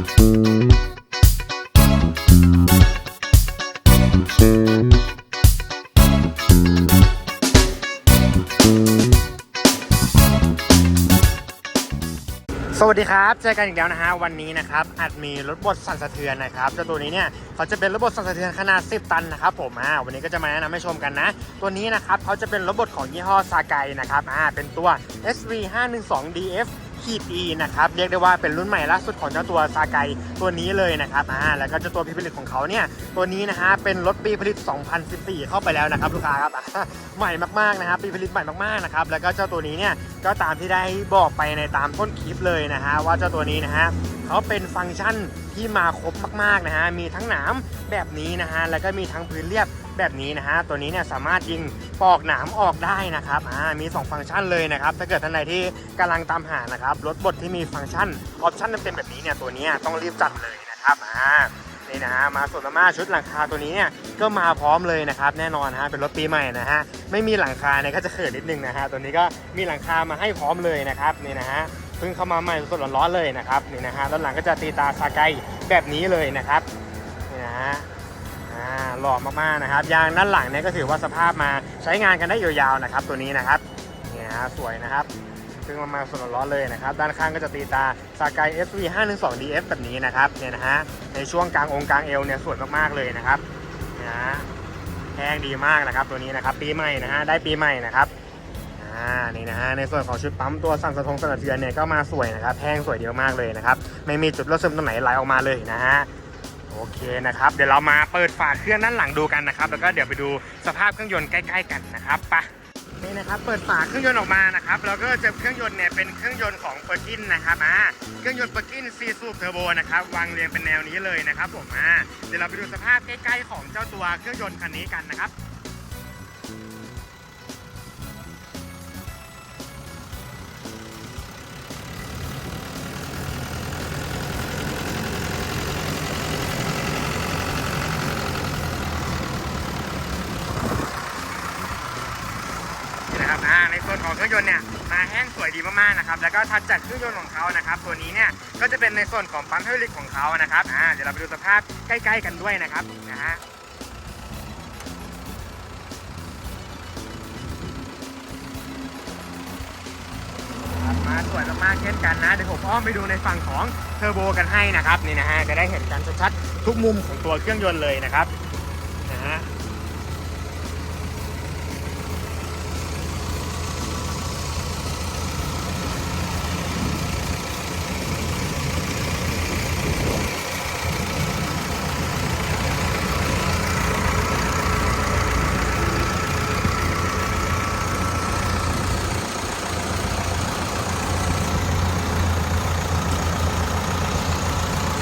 สวัสดีครับเจอกันอีกแล้วนะฮะวันนี้นะครับอาจมีรถบดสั่นสะเทือนนะครับเจ้าตัวนี้เนี่ยเขาจะเป็นรถบดสั่นสะเทือนขนาด 10 ตันนะครับผมอ่าวันนี้ก็จะมาแนะนำให้ชมกันนะ ตัวนี้นะครับเขาจะเป็นรถบดของยี่ห้อซาไกนะครับอ่าเป็นตัว SV 5 1 2 DF ขีด E นะครับ เรียกได้ว่าเป็นรุ่นใหม่ล่าสุดของเจ้าตัวซาไกตัวนี้เลยนะครับอ่าแล้วก็เจ้าตัวปีผลิตของเขาเนี่ยตัวนี้นะฮะเป็นรถปีผลิต 2014 เข้าไปแล้วนะครับลูกค้าครับใหม่มากๆนะครับปีผลิตใหม่มากๆนะครับแล้วก็เจ้าตัวนี้เนี่ยก็ตามที่ได้บอกไปในตามต้นคลิปเลยนะฮะว่าเจ้าตัวนี้นะฮะเขาเป็นฟังก์ชันที่มาครบมากๆนะฮะมีทั้งหนามแบบนี้นะฮะแล้วก็มีทั้งพื้นเรียบ แบบนี้นะฮะตัวนี้เนี่ยสามารถยิงปอกหนามออกได้นะครับอ่ามี 2 ฟังก์ชันเลยนะครับถ้าเกิดท่านใดที่กำลังตามหานะครับรถบดที่มีฟังก์ชันออปชั่นเต็มๆแบบนี้เนี่ยตัวนี้ต้องรีบจัดเลยนะครับอ่านี่นะฮะมาส่วนมาชุดหลังคาตัวนี้เนี่ยก็มาพร้อมเลยนะครับแน่นอนฮะเป็นรถปีใหม่นะฮะไม่มีหลังคาเนี่ยก็จะเขินนิดนึงนะฮะตัวนี้ก็มีหลังคามาให้พร้อมเลยนะครับนี่นะฮะเพิ่งเข้ามาใหม่สดร้อนๆเลยนะครับนี่นะฮะด้านหลังก็จะตีตาซาไกแบบนี้เลยนะครับนี่นะฮะ หล่อมากๆนะครับ ยางด้านหลังเนี่ยก็ถือว่าสภาพมาใช้งานกันได้ยาวๆนะครับ ตัวนี้นะครับเนี่ยฮะสวยนะครับซึ่งมามาสดร้อเลยนะครับ ด้านข้างก็จะตีตาซาไก SV 512 DF แบบนี้นะครับเนี่ยนะฮะในช่วงกลางองค์กลางเอวเนี่ยสวยมากๆเลยนะครับนี่ยนะฮะแห้งดีมากนะครับ ตัวนี้นะครับ ปีใหม่นะฮะได้ปีใหม่นะครับอ่านี่นะฮะในส่วนของชุดปั๊มตัวสั่นสะทงสนสะเทือนเนี่ยก็มาสวยนะครับแห้งสวยเดียวมากเลยนะครับไม่มีจุดรั่วซึมตรงไหนไหลออกมาเลยนะฮะ โอเคนะครับ เดี๋ยวเรามาเปิดฝาเครื่องด้านหลังดูกันนะครับ แล้วก็เดี๋ยวไปดูสภาพเครื่องยนต์ใกล้ ๆ กันนะครับไปะนี่นะครับเปิดฝาเครื่องยนต์ออกมานะครับแล้วก็เจอเครื่องยนต์เนี่ยเป็นเครื่องยนต์ของเปอร์กินนะครับอ่าเครื่องยนต์เปอร์กินซีซูปเทอร์โบนะครับวางเรียงเป็นแนวนี้เลยนะครับผมอ่าเดี๋ยวเราไปดูสภาพใกล้ ๆ ของเจ้าตัวเครื่องยนต์คันนี้กันนะครับ ของเครื่องยนต์เนี่ยมาแห้งสวยดีมากๆนะครับแล้วก็ถัดจากเครื่องยนต์ของเขานะครับตัวนี้เนี่ยก็จะเป็นในส่วนของปั๊มไฮดรอลิกของเขานะครับอ่าเดี๋ยวเราไปดูสภาพใกล้ ๆ กันด้วยนะครับนะฮะมาสวยมากๆเช่นกันนะเดี๋ยวผมอ้อมไปดูในฝั่งของเทอร์โบกันให้นะครับนี่นะฮะจะได้เห็นกันชัดๆทุกมุมของตัวเครื่องยนต์เลยนะครับนะฮะ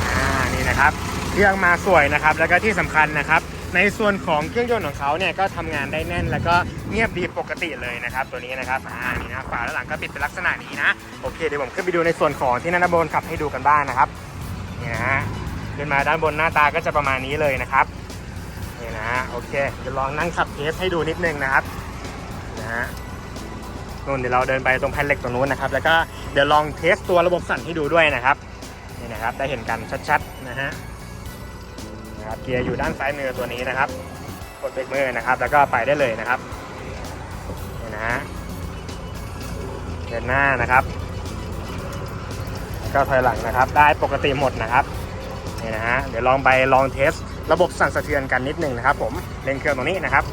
อ่า นะครับ เครื่องมาสวยนะครับ แล้วก็ที่สำคัญนะครับ ในส่วนของเครื่องยนต์ของเขาเนี่ยก็ทำงานได้แน่น แล้วก็เงียบดีปกติเลยนะครับ ตัวนี้นะครับอ่านี่นะฝาด้านหลังก็ปิดเป็นลักษณะนี้นะ โอเคเดี๋ยวผมขึ้นไปดูในส่วนของที่นันบนขับให้ดูกันบ้างนะครับนี่นะฮะขึ้นมาด้านบนหน้าตาก็จะประมาณนี้เลยนะครับนี่นะฮะโอเคเดี๋ยวลองนั่งขับเทสให้ดูนิดนึงนะครับนะฮะนู่นเดี๋ยวเราเดินไปตรงแผ่นเหล็กตรงนู้นนะครับ แล้วก็เดี๋ยวลองเทสตัวระบบสั่นให้ดูด้วยนะครับนี่นะครับได้เห็นกันชัดๆ นะฮะนะครับเกียร์อยู่ด้านซ้ายมือตัวนี้นะครับ กดเบรกมือนะครับ แล้วก็ไปได้เลยนะครับนี่นะฮะเดินหน้านะครับแล้วก็ถอยหลังนะครับ ได้ปกติหมดนะครับนี่นะฮะเดี๋ยวลองไปลองเทส ระบบสั่นสะเทือนกันนิดหนึ่งนะครับ ผมเร่งเครื่องตรงนี้นะครับ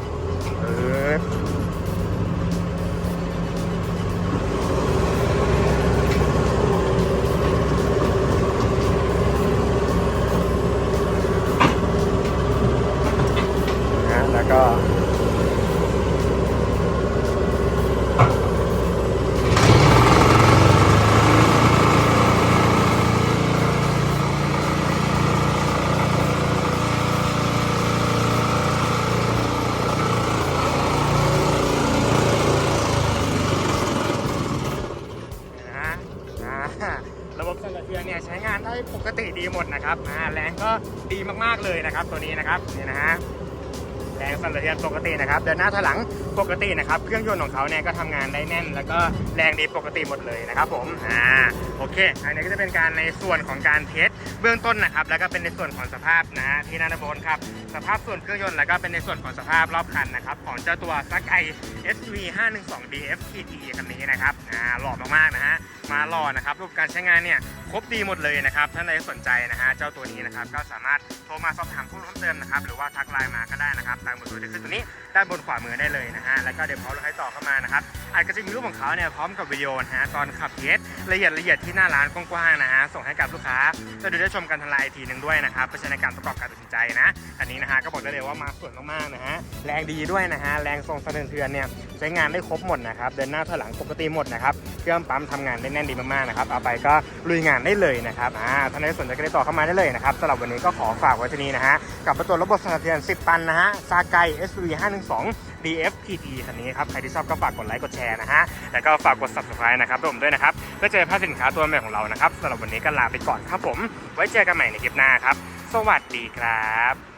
กติดีหมดนะครับอ่าแรงก็ดีมากๆเลยนะครับ ตัวนี้นะครับนี่นะฮะแรงสั่นสะเทือนปกตินะครับเดินหน้าถอยหลังปกตินะครับ เครื่องยนต์ของเขาเนี่ยก็ทำงานได้แน่น แล้วก็แรงดีปกติหมดเลยนะครับผมอ่าโอเค อันนี้ก็จะเป็นการในส่วนของการเทสเบื้องต้นนะครับ แล้วก็เป็นในส่วนของสภาพนะฮะที่นานาโบนครับสภาพส่วนเครื่องยนต์แล้วก็เป็นในส่วนของสภาพรอบคันนะครับของเจ้าตัวซักไอ SV 512 DF TT คันนี้นะครับอ่าหล่อมากๆนะฮะมาหล่อนะครับรูปการใช้งานเนี่ยครบดีหมดเลยนะครับท่านใดสนใจนะฮะเจ้าตัวนี้นะครับก็สามารถโทรมาสอบถามผู้เพิ่มเติมนะครับหรือว่าทักไลน์มาก็ได้นะครับตามเบอร์โทรที่ขึ้นตัวนี้ด้านบนขวามือได้เลยนะฮะแล้วก็เดี๋ยวเขาเราให้ต่อเข้ามานะครับอาจจะมีรูปของเขาเนี่ยพร้อมกับวิดีโอนะฮะตอนขับเทสละเอียดละเอียดที่หน้าร้านกว้างๆนะฮะส่งให้กับลูกค้าจะดูได้ชมกันทางไลน์ทีหนึ่งด้วยนะครับเพื่อใช้นการประกอบการตัดสินใจนะอันนี้นะฮะก็บอกได้เลยว่ามาสวยมากๆนะฮะแรงดีด้วยนะฮะแรงทรงสะเทือนเนี่ยใช้งานได้ครบหมดนะครับเดินหน้าถอยหลังปกติหมดนะครับเครื่องปั๊มทำงานได้แน่นดีมากๆนะครับเอาไปก็ลุยงานได้เลยนะครับอ่าท่านใดสนใจก็ได้ต่อเข้ามาได้เลยนะครับสำหรับวันนี้ก็ขอฝากไว้ที่นี้นะฮะกับประตูระบบสั่นสะเทือน10 ตันนะฮะซาไก SV 512 DFPT คันนี้ครับใครที่ชอบก็ฝากกดไลค์กดแชร์นะฮะแล้วก็ฝากกด subscribe นะครับผมด้วยนะครับเพื่อเจอภาพสินค้าตัวใหม่ของเรานะครับสำหรับวันนี้ก็ลาไปก่อนครับผม ไว้เจอกันใหม่ในคลิปหน้าครับ สวัสดีครับ